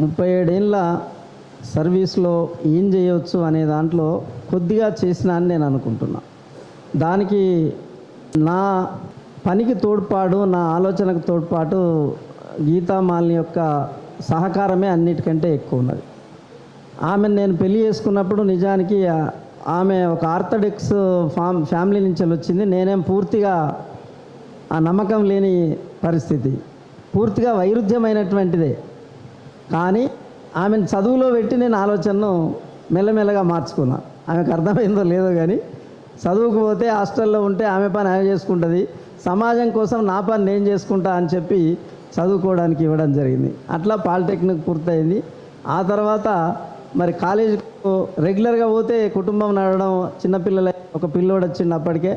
ముప్పై ఏడేళ్ళ సర్వీస్లో ఏం చేయవచ్చు అనే దాంట్లో కొద్దిగా చేసిన అని నేను అనుకుంటున్నా. దానికి నా పనికి తోడ్పాటు నా ఆలోచనకు తోడ్పాటు గీతామాలిని యొక్క సహకారమే అన్నిటికంటే ఎక్కువ ఉన్నది. ఆమె నేను పెళ్ళి చేసుకున్నప్పుడు నిజానికి ఆమె ఒక ఆర్థడాక్స్ ఫామ్ ఫ్యామిలీ నుంచి వచ్చింది. నేనేం పూర్తిగా ఆ నమ్మకం లేని పరిస్థితి. పూర్తిగా వైరుధ్యమైనటువంటిదే. కానీ ఆమెను చదువులో పెట్టి నేను ఆలోచనను మెల్లమెల్లగా మార్చుకున్నా. ఆమెకు అర్థమైందో లేదో కానీ చదువుకు పోతే హాస్టల్లో ఉంటే ఆమె పని ఆమె చేసుకుంటుంది. సమాజం కోసం నా పని నేను చేసుకుంటా అని చెప్పి చదువుకోవడానికి ఇవ్వడం జరిగింది. అట్లా పాలిటెక్నిక్ పూర్తయింది. ఆ తర్వాత మరి కాలేజీకు రెగ్యులర్గా పోతే కుటుంబం నడవడం చిన్నపిల్లల ఒక పిల్లోడు వచ్చిండు అప్పటికే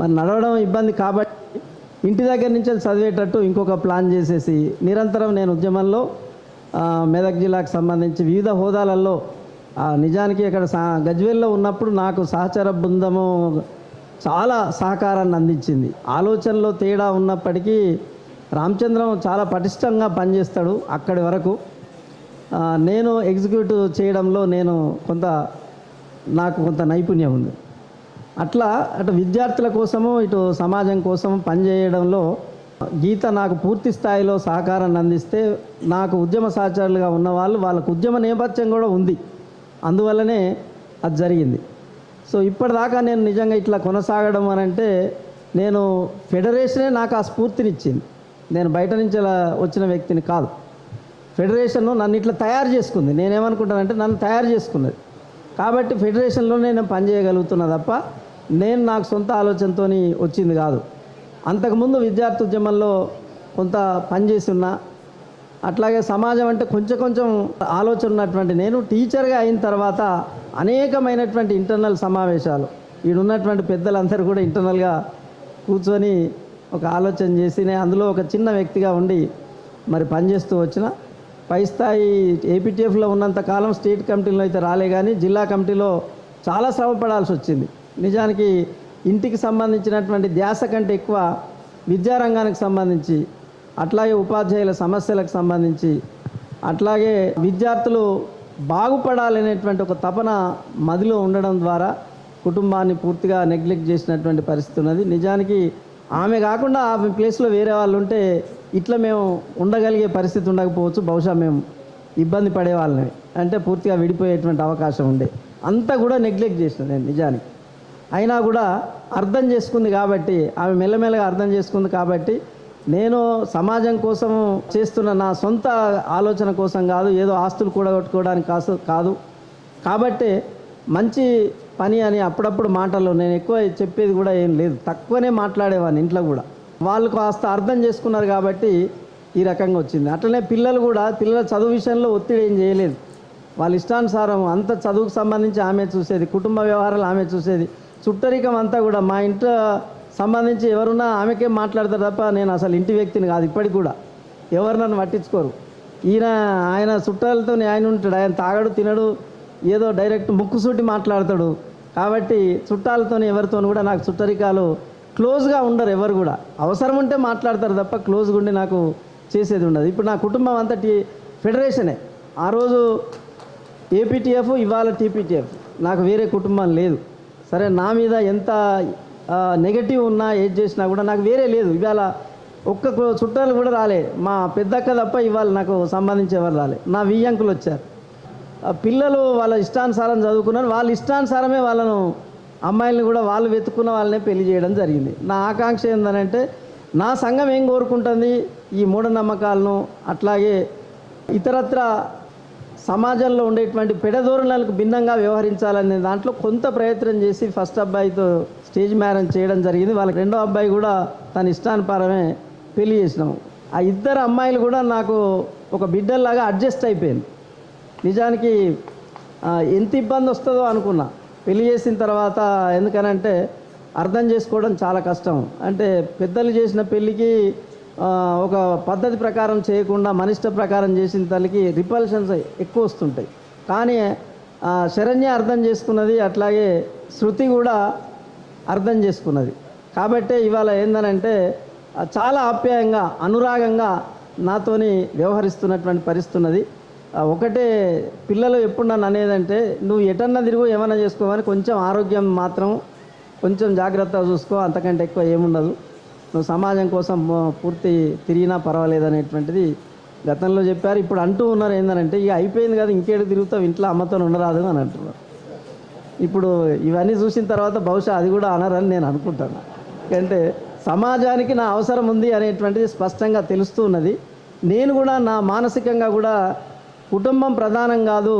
మరి నడవడం ఇబ్బంది కాబట్టి ఇంటి దగ్గర నుంచి చదివేటట్టు ఇంకొక ప్లాన్ చేసేసి నిరంతరం నేను ఉద్యమంలో మెదక్ జిల్లాకు సంబంధించి వివిధ హోదాలలో నిజానికి ఇక్కడ సా గజ్వేల్లో ఉన్నప్పుడు నాకు సహచర బృందము చాలా సహకారాన్ని అందించింది. ఆలోచనలో తేడా ఉన్నప్పటికీ రామచంద్రం చాలా పటిష్టంగా పనిచేస్తాడు అక్కడి వరకు. నేను ఎగ్జిక్యూటివ్ చేయడంలో నేను కొంత నాకు కొంత నైపుణ్యం ఉంది. అట్లా అటు విద్యార్థుల కోసము ఇటు సమాజం కోసం పనిచేయడంలో గీత నాకు పూర్తి స్థాయిలో సహకారాన్ని అందిస్తే నాకు ఉద్యమ సహచరులుగా ఉన్న వాళ్ళు వాళ్ళకు ఉద్యమ నేపథ్యం కూడా ఉంది. అందువల్లనే అది జరిగింది. సో ఇప్పటిదాకా నేను నిజంగా ఇట్లా కొనసాగడం అని అంటే నేను ఫెడరేషనే నాకు ఆ స్ఫూర్తినిచ్చింది. నేను బయట నుంచి అలా వచ్చిన వ్యక్తిని కాదు. ఫెడరేషన్ నన్ను ఇట్లా తయారు చేసుకుంది. నేనేమనుకుంటానంటే నన్ను తయారు చేసుకున్నది. కాబట్టి ఫెడరేషన్లో నేను పనిచేయగలుగుతున్నా తప్ప నేను నాకు సొంత ఆలోచనతో వచ్చింది కాదు. అంతకుముందు విద్యార్థి ఉద్యమంలో కొంత పనిచేస్తున్నా అట్లాగే సమాజం అంటే కొంచెం కొంచెం ఆలోచన ఉన్నటువంటి నేను టీచర్గా అయిన తర్వాత అనేకమైనటువంటి ఇంటర్నల్ సమావేశాలు. ఈడున్నటువంటి పెద్దలందరూ కూడా ఇంటర్నల్గా కూర్చొని ఒక ఆలోచన చేసి నేను అందులో ఒక చిన్న వ్యక్తిగా ఉండి మరి పనిచేస్తూ వచ్చిన. పై స్థాయి ఏపీటీఎఫ్లో ఉన్నంత కాలం స్టేట్ కమిటీలో అయితే రాలే కానీ జిల్లా కమిటీలో చాలా శ్రమ పడాల్సి వచ్చింది. నిజానికి ఇంటికి సంబంధించినటువంటి ధ్యాస కంటే ఎక్కువ విద్యారంగానికి సంబంధించి అట్లాగే ఉపాధ్యాయుల సమస్యలకు సంబంధించి అట్లాగే విద్యార్థులు బాగుపడాలనేటువంటి ఒక తపన మదిలో ఉండడం ద్వారా కుటుంబాన్ని పూర్తిగా నెగ్లెక్ట్ చేసినటువంటి పరిస్థితి ఉన్నది. నిజానికి ఆమె కాకుండా ఆమె ప్లేస్లో వేరే వాళ్ళు ఉంటే ఇట్లా మేము ఉండగలిగే పరిస్థితి ఉండకపోవచ్చు. బహుశా మేము ఇబ్బంది పడేవాళ్ళని అంటే పూర్తిగా విడిపోయేటువంటి అవకాశం ఉండే. అంతా కూడా నెగ్లెక్ట్ చేసిన నేను నిజానికి. అయినా కూడా అర్థం చేసుకుంది కాబట్టి ఆమె మెల్లమెల్లగా అర్థం చేసుకుంది కాబట్టి నేను సమాజం కోసం చేస్తున్న నా సొంత ఆలోచన కోసం కాదు ఏదో ఆస్తులు కూడగొట్టుకోవడానికి కాసు కాదు. కాబట్టి మంచి పని అని అప్పుడప్పుడు మాటలు నేను ఎక్కువ చెప్పేది కూడా ఏం లేదు. తక్కువనే మాట్లాడేవాడిని ఇంట్లో కూడా. వాళ్ళు కాస్త అర్థం చేసుకున్నారు కాబట్టి ఈ రకంగా వచ్చింది. అట్లనే పిల్లలు కూడా పిల్లల చదువు విషయంలో ఒత్తిడి ఏం చేయలేదు. వాళ్ళ ఇష్టానుసారం అంత చదువుకు సంబంధించి ఆమె చూసేది కుటుంబ వ్యవహారాలు ఆమె చూసేది. చుట్టరికం అంతా కూడా మా ఇంట్లో సంబంధించి ఎవరున్నా ఆమెకే మాట్లాడతారు తప్ప నేను అసలు ఇంటి వ్యక్తిని కాదు ఇప్పటికి కూడా. ఎవరు నన్ను పట్టించుకోరు. ఈయన ఆయన చుట్టాలతో ఆయన ఉంటాడు ఆయన తాగడు తినడు ఏదో డైరెక్ట్ ముక్కుసూటి మాట్లాడతాడు. కాబట్టి చుట్టాలతో ఎవరితో కూడా నాకు చుట్టరికాలు క్లోజ్గా ఉండరు ఎవరు కూడా. అవసరం ఉంటే మాట్లాడతారు తప్ప క్లోజ్గా ఉండి నాకు చేసేది ఉండదు. ఇప్పుడు నా కుటుంబం అంతటి ఫెడరేషనే. ఆ రోజు ఏపీటీఎఫ్ ఇవాళ టీపీటీఎఫ్. నాకు వేరే కుటుంబం లేదు. సరే నా మీద ఎంత నెగటివ్ ఉన్నా ఏది చేసినా కూడా నాకు వేరే లేదు. ఇవాళ ఒక్క చుట్టాలు కూడా రాలే. మా పెద్దక్క తప్ప ఇవాళ నాకు సంబంధించేవారు రాలే. నా వియ్యంకులు వచ్చారు. పిల్లలు వాళ్ళ ఇష్టానుసారం చదువుకున్నారు. వాళ్ళ ఇష్టానుసారమే వాళ్ళను అమ్మాయిల్ని కూడా వాళ్ళు వెతుక్కున్న వాళ్ళనే పెళ్ళి చేయడం జరిగింది. నా ఆకాంక్ష ఏంటంటే నా సంఘం ఏం కోరుకుంటుంది? ఈ మూఢనమ్మకాలను అట్లాగే ఇతరత్ర సమాజంలో ఉండేటువంటి పెడధోరణులకు భిన్నంగా వ్యవహరించాలనే దాంట్లో కొంత ప్రయత్నం చేసి ఫస్ట్ అబ్బాయితో స్టేజ్ మ్యారేజ్ చేయడం జరిగింది. వాళ్ళకి రెండో అబ్బాయి కూడా తన ఇష్టానుసారమే పెళ్ళి చేసినాము. ఆ ఇద్దరు అమ్మాయిలు కూడా నాకు ఒక బిడ్డల్లాగా అడ్జస్ట్ అయిపోయింది. నిజానికి ఎంత ఇబ్బంది వస్తుందో అనుకున్నా. పెళ్ళి చేసిన తర్వాత ఎందుకనంటే అర్థం చేసుకోవడం చాలా కష్టం. అంటే పెద్దలు చేసిన పెళ్ళికి ఒక పద్ధతి ప్రకారం చేయకుండా మనిష్ట ప్రకారం చేసిన తల్లికి రిపల్షన్స్ ఎక్కువ వస్తుంటాయి. కానీ ఆ, శరణ్య అర్థం చేసుకున్నది అట్లాగే శృతి కూడా అర్థం చేసుకున్నది. కాబట్టే ఇవాళ ఏందనంటే చాలా ఆప్యాయంగా అనురాగంగా నాతోని వ్యవహరిస్తున్నటువంటి పరిస్థితున్నది ఒకటే పిల్లలు ఎప్పుడు నన్ను అనేదంటే నువ్వు ఎటన్నా తిరుగు ఏమన్నా చేసుకోవని కొంచెం ఆరోగ్యం మాత్రం కొంచెం జాగ్రత్తగా చూసుకో అంతకంటే ఎక్కువ ఏముండదు. నువ్వు సమాజం కోసం పూర్తి తిరిగినా పర్వాలేదు అనేటువంటిది గతంలో చెప్పారు. ఇప్పుడు అంటూ ఉన్నారు ఏంటంటే ఇక అయిపోయింది కదా ఇంకేడు తిరుగుతావు? ఇంట్లో అమ్మతో ఉండరాదు అని అంటున్నారు. ఇప్పుడు ఇవన్నీ చూసిన తర్వాత బహుశా అది కూడా అనరని నేను అనుకుంటాను. ఎందుకంటే సమాజానికి నా అవసరం ఉంది అనేటువంటిది స్పష్టంగా తెలుస్తూ ఉన్నది. నేను కూడా నా మానసికంగా కూడా కుటుంబం ప్రధానం కాదు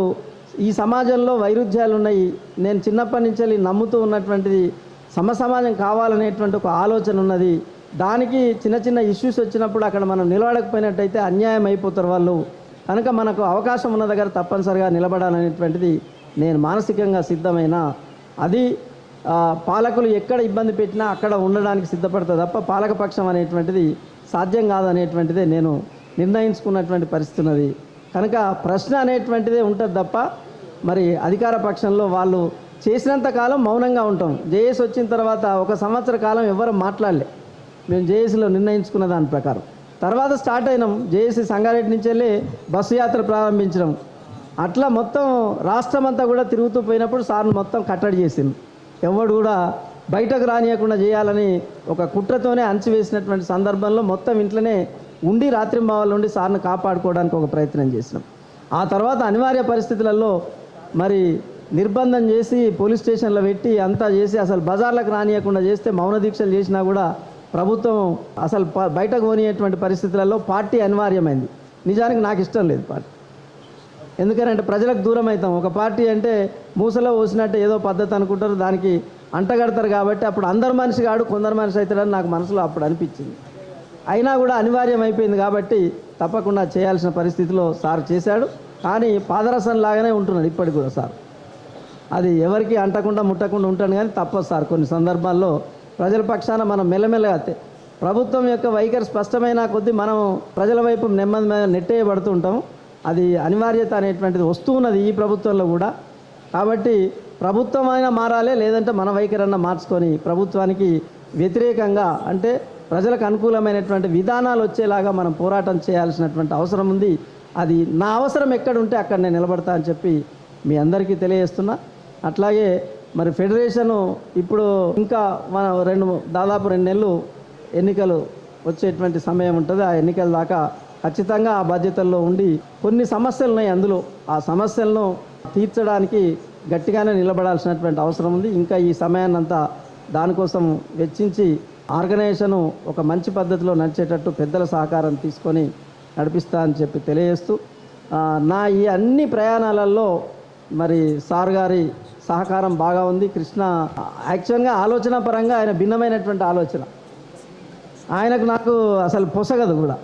ఈ సమాజంలో వైరుధ్యాలు ఉన్నాయి నేను చిన్నప్పటి నుంచి నమ్ముతూ ఉన్నటువంటిది సమసమాజం కావాలనేటువంటి ఒక ఆలోచన ఉన్నది. దానికి చిన్న చిన్న ఇష్యూస్ వచ్చినప్పుడు అక్కడ మనం నిలబడకపోయినట్టయితే అన్యాయం అయిపోతారు వాళ్ళు. కనుక మనకు అవకాశం ఉన్న దగ్గర తప్పనిసరిగా నిలబడాలనేటువంటిది నేను మానసికంగా సిద్ధమైన అది పాలకులు ఎక్కడ ఇబ్బంది పెట్టినా అక్కడ ఉండడానికి సిద్ధపడుతుంది తప్ప పాలకపక్షం అనేటువంటిది సాధ్యం కాదనేటువంటిదే నేను నిర్ణయించుకున్నటువంటి పరిస్థితి ఉన్నది. కనుక ప్రశ్న అనేటువంటిదే ఉంటుంది తప్ప మరి అధికార పక్షంలో వాళ్ళు చేసినంత కాలం మౌనంగా ఉంటాం. జేఏసీ వచ్చిన తర్వాత ఒక సంవత్సర కాలం ఎవరు మాట్లాడలే. మేము జేఏసీలో నిర్ణయించుకున్న దాని ప్రకారం. తర్వాత స్టార్ట్ అయినాం. జేఏసీ సంగారెడ్డి నుంచి వెళ్ళి బస్సు యాత్ర ప్రారంభించడం. అట్లా మొత్తం రాష్ట్రం అంతా కూడా తిరుగుతూ పోయినప్పుడు సార్ని మొత్తం కట్టడి చేసింది. ఎవడు కూడా బయటకు రానియకుండా చేయాలని ఒక కుట్రతోనే అంచివేసినటువంటి సందర్భంలో మొత్తం ఇంట్లోనే ఉండి రాత్రింబావాల నుండి సార్ని కాపాడుకోవడానికి ఒక ప్రయత్నం చేసినాం. ఆ తర్వాత అనివార్య పరిస్థితులలో మరి నిర్బంధం చేసి పోలీస్ స్టేషన్లో పెట్టి అంతా చేసి అసలు బజార్లకు రానియకుండా చేస్తే మౌన దీక్షలు చేసినా కూడా ప్రభుత్వం అసలు ప- బయటకు పోనీయటువంటి పరిస్థితులలో పార్టీ అనివార్యమైంది. నిజానికి నాకు ఇష్టం లేదు పార్టీ. ఎందుకనంటే ప్రజలకు దూరం అవుతాం ఒక పార్టీ అంటే మూసలో పోసినట్టు ఏదో పద్ధతి అనుకుంటారు దానికి అంటగడతారు కాబట్టి అప్పుడు అందరు మనిషి కాడు కొందరు మనిషి అవుతాడని నాకు మనసులో అప్పుడు అనిపించింది. అయినా కూడా అనివార్యం అయిపోయింది కాబట్టి తప్పకుండా చేయాల్సిన పరిస్థితిలో సార్ చేశాడు. కానీ పాదరసం లాగానే ఉంటున్నాడు ఇప్పటికి కూడా సార్. అది ఎవరికి అంటకుండా ముట్టకుండా ఉంటాను కానీ తప్పదు సార్. కొన్ని సందర్భాల్లో ప్రజల పక్షాన మనం మెల్లమెల్లగా ప్రభుత్వం యొక్క వైఖరి స్పష్టమైన కొద్దీ మనం ప్రజల వైపు నెమ్మది మీద నెట్టేయబడుతూ ఉంటాం అది అనివార్యత అనేటువంటిది వస్తున్నది ఈ ప్రభుత్వంలో కూడా. కాబట్టి ప్రభుత్వం అయినా మారాలి లేదంటే మన వైఖరి అన్న మార్చుకొని ప్రభుత్వానికి వ్యతిరేకంగా అంటే ప్రజలకు అనుకూలమైనటువంటి విధానాలు వచ్చేలాగా మనం పోరాటం చేయాల్సినటువంటి అవసరం ఉంది. అది నా అవసరం ఎక్కడ ఉంటే అక్కడ నేను నిలబడతా అని చెప్పి మీ అందరికీ తెలియజేస్తున్నా. అట్లాగే మరి ఫెడరేషను ఇప్పుడు ఇంకా మన రెండు దాదాపు రెండు నెలలు ఎన్నికలు వచ్చేటువంటి సమయం ఉంటుంది. ఆ ఎన్నికల దాకా ఖచ్చితంగా ఆ బాధ్యతల్లో ఉండి కొన్ని సమస్యలు ఉన్నాయి అందులో. ఆ సమస్యలను తీర్చడానికి గట్టిగానే నిలబడాల్సినటువంటి అవసరం ఉంది. ఇంకా ఈ సమయాన్ని అంతా దానికోసం వెచ్చించి ఆర్గనైజేషన్ ఒక మంచి పద్ధతిలో నడిచేటట్టు పెద్దల సహకారం తీసుకొని నడిపిస్తా అని చెప్పి తెలియజేస్తూ నా ఈ అన్ని ప్రయాణాలలో మరి సార్ గారి సహకారం బాగా ఉంది. కృష్ణ యాక్చువల్గా ఆలోచన పరంగా ఆయన భిన్నమైనటువంటి ఆలోచన. ఆయనకు నాకు అసలు పొసగదు కూడా.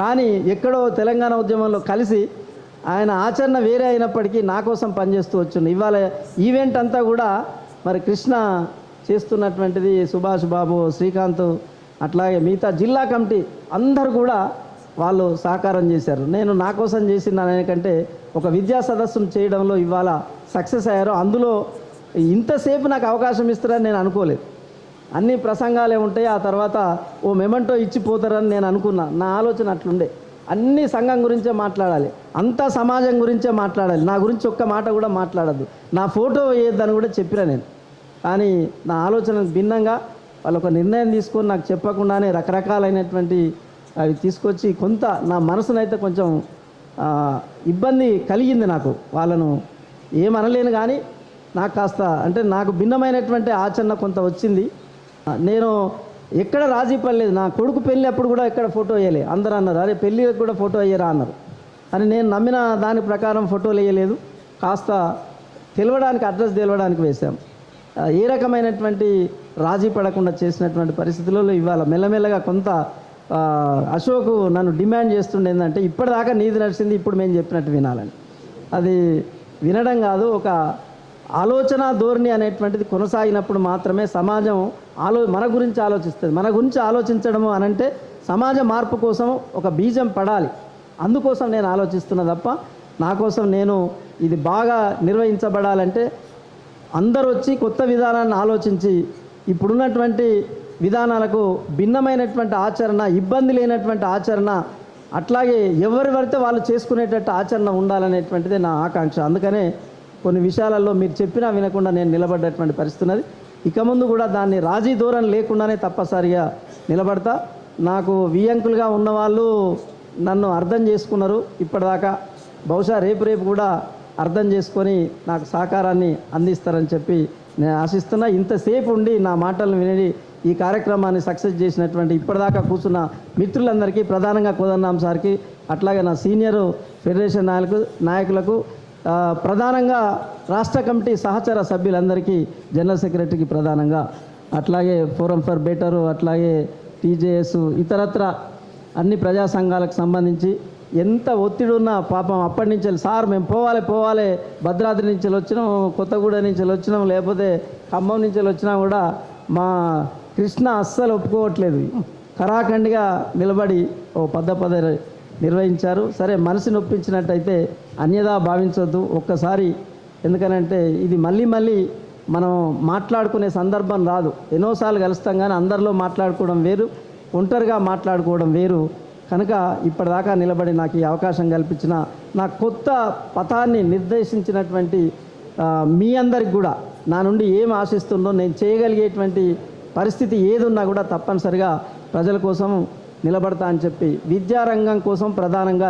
కానీ ఎక్కడో తెలంగాణ ఉద్యమంలో కలిసి ఆయన ఆచరణ వేరే అయినప్పటికీ నా కోసం పనిచేస్తూ వచ్చింది ఇవాళ ఈవెంట్ అంతా కూడా మరి కృష్ణ చేస్తున్నటువంటిది సుభాష్ బాబు శ్రీకాంత్ అట్లాగే మిగతా జిల్లా కమిటీ అందరు కూడా వాళ్ళు సహకారం చేశారు. నేను నా కోసం చేసిన దానికంటే ఒక విద్యా సదస్సును చేయడంలో ఇవాళ సక్సెస్ అయ్యారు అందులో ఇంతసేపు నాకు అవకాశం ఇస్తారని నేను అనుకోలేదు. అన్ని ప్రసంగాలే ఉంటాయి ఆ తర్వాత ఓ మెమంటో ఇచ్చిపోతారని నేను అనుకున్నా. నా ఆలోచన అట్లుండే. అన్ని సంఘం గురించే మాట్లాడాలి. అంతా సమాజం గురించే మాట్లాడాలి. నా గురించి ఒక్క మాట కూడా మాట్లాడద్దు. నా ఫోటో వేయొద్దని కూడా చెప్పిన నేను. కానీ నా ఆలోచన భిన్నంగా వాళ్ళు ఒక నిర్ణయం తీసుకొని నాకు చెప్పకుండానే రకరకాలైనటువంటి అవి తీసుకొచ్చి కొంత నా మనసునైతే కొంచెం ఇబ్బంది కలిగింది నాకు. వాళ్ళను ఏమనలేను కానీ నాకు కాస్త అంటే నాకు భిన్నమైనటువంటి ఆచరణ కొంత వచ్చింది. నేను ఎక్కడ రాజీ పడలేదు. నా కొడుకు పెళ్ళి అప్పుడు కూడా ఎక్కడ ఫోటో వేయలే. అందరూ అన్నారు అరే పెళ్ళికి కూడా ఫోటో వేయరా? అన్నారు. అని నేను నమ్మిన దాని ప్రకారం ఫోటోలు వేయలేదు. కాస్త తెలవడానికి అడ్రస్ తెలవడానికి వేశాం. ఏ రకమైనటువంటి రాజీ పడకుండా చేసినటువంటి పరిస్థితులలో ఇవాళ మెల్లమెల్లగా కొంత అశోక్ నన్ను డిమాండ్ చేస్తుండే ఏంటంటే ఇప్పటిదాకా నీది నడిచింది ఇప్పుడు మేము చెప్పినట్టు వినాలని. అది వినడం కాదు ఒక ఆలోచన ధోరణి అనేటువంటిది కొనసాగినప్పుడు మాత్రమే సమాజం ఆలో మన గురించి ఆలోచిస్తుంది. మన గురించి ఆలోచించడము అనంటే సమాజ మార్పు కోసం ఒక బీజం పడాలి. అందుకోసం నేను ఆలోచిస్తున్నా తప్ప నా కోసం నేను ఇది బాగా నిర్వహించబడాలంటే అందరూ వచ్చి కొత్త విధానాన్ని ఆలోచించి ఇప్పుడున్నటువంటి విధానాలకు భిన్నమైనటువంటి ఆచరణ ఇబ్బంది లేనటువంటి ఆచరణ అట్లాగే ఎవరి పడితే వాళ్ళు చేసుకునేటట్టు ఆచరణ ఉండాలనేటువంటిదే నా ఆకాంక్ష. అందుకనే కొన్ని విషయాలలో మీరు చెప్పినా వినకుండా నేను నిలబడ్డటువంటి పరిస్థితి ఉన్నది. ఇక ముందు కూడా దాన్ని రాజీ దూరం లేకుండానే తప్పసరిగా నిలబడతా. నాకు వియంకులుగా ఉన్నవాళ్ళు నన్ను అర్థం చేసుకున్నారు. ఇప్పటిదాకా బహుశా రేపు రేపు కూడా అర్థం చేసుకొని నాకు సహకారాన్ని అందిస్తారని చెప్పి నేను ఆశిస్తున్నా. ఇంతసేపు ఉండి నా మాటలను విని ఈ కార్యక్రమాన్ని సక్సెస్ చేసినటువంటి ఇప్పటిదాకా కూర్చున్న మిత్రులందరికీ ప్రధానంగా కోదన్నాం సార్కి అట్లాగే నా సీనియర్ ఫెడరేషన్ నాయకు నాయకులకు ప్రధానంగా రాష్ట్ర కమిటీ సహచర సభ్యులందరికీ జనరల్ సెక్రటరీకి ప్రధానంగా అట్లాగే ఫోరం ఫర్ బెటరు అట్లాగే టీజేఎస్ ఇతరత్ర అన్ని ప్రజా సంఘాలకు సంబంధించి ఎంత ఒత్తిడి ఉన్నా పాపం అప్పటి నుంచి సార్ మేము పోవాలి పోవాలి భద్రాద్రి నుంచి వచ్చినాం కొత్తగూడ నుంచి వచ్చినాం లేకపోతే ఖమ్మం నుంచి వచ్చినా కూడా మా కృష్ణ అస్సలు ఒప్పుకోవట్లేదు. కరాఖండిగా నిలబడి ఓ పద పద నిర్వహించారు. సరే మనసుని ఒప్పించినట్టయితే అన్యదా భావించవద్దు ఒక్కసారి. ఎందుకనంటే ఇది మళ్ళీ మళ్ళీ మనం మాట్లాడుకునే సందర్భం రాదు. ఎన్నోసార్లు కలుస్తాం కానీ అందరిలో మాట్లాడుకోవడం వేరు ఒంటరిగా మాట్లాడుకోవడం వేరు. కనుక ఇప్పటిదాకా నిలబడి నాకు ఈ అవకాశం కల్పించిన నా కొత్త పథాన్ని నిర్దేశించినటువంటి మీ అందరికి కూడా నా నుండి ఏం ఆశిస్తుందో నేను చేయగలిగేటువంటి పరిస్థితి ఏదున్నా కూడా తప్పనిసరిగా ప్రజల కోసం నిలబడతా అని చెప్పి విద్యారంగం కోసం ప్రధానంగా